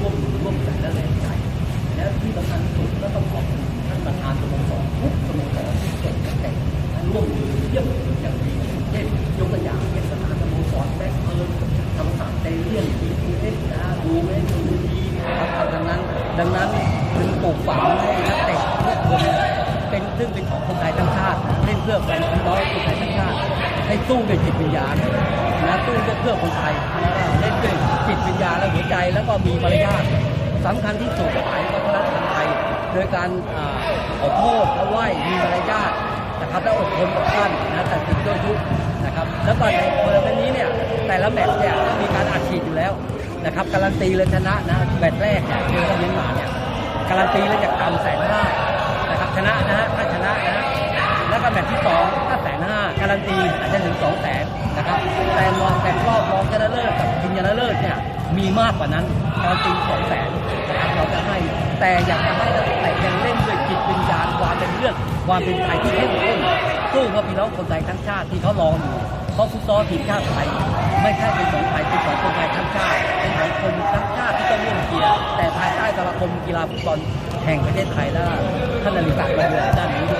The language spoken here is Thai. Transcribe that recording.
ร่วมร่วมใจและแรงใจ และที่สำคัญสุดก็ต้องขอบท่านประธานสโมสรทุกสโมสรที่เก่งแข่งท่านร่วมมือเยี่ยมอย่างดีเช่นยกตัวอย่างเป็นสถานสโมสรแบ็คเพิร์นธรรมศาสตร์เตเลียนทีทีเอสนะดูเมสดูดีนะครับดังนั้น ดังนั้นถึงปลูกฝังให้นักเตะทุกคนเป็นซึ่งเป็นของคนไทยทั้งชาติเล่นเพื่อแฟนฟุตบอลคนไทยทั้งชาติให้สู้ด้วยจิตวิญญาณนะสู้เพื่อคนไทย และหัวใจ แล้วก็มีมารยาทสำคัญที่สุดก็ไทยวัฒนธรรมไทยโดยการขอโทษและไหว้มีมารยาทนะครับและอดทนกับท่านนะแต่ติดด้วยยุคนะครับแล้วก็ในทัวร์นาเมนต์นี้เนี่ยแต่ละแมตช์เนี่ยก็มีการอัดฉีดอยู่แล้วนะครับการันตีเลยชนะนะแมตช์แรกเนี่ยเจอกับเมียนมาเนี่ยการันตีเลยจากต่ำแสนห้านะครับชนะนะฮะถ้าชนะนะแล้วก็แมตช์ที่สองก็แสนห้าการันตี มีมากกว่านั้นการันตีสองแสนนะครับเราจะให้ แต่อยากจะให้นักเตะยังเล่นด้วยจิตวิญญาณความเป็นเรื่องความเป็นไทยที่เข้มข้นสู้กับพี่น้องคนไทยทั้งชาติที่เขารออยู่เพราะฟุตซอลทีมชาติไทยไม่ใช่เป็นของไทยเป็นของคนไทยทั้งชาติเป็นของคนทั้งชาติที่ต้องร่วมเชียร์แต่ภายใต้สมาคมกีฬาฟุตบอลแห่งประเทศไทยและท่านนาฬิกาประเดือนด้านนี้ด้วย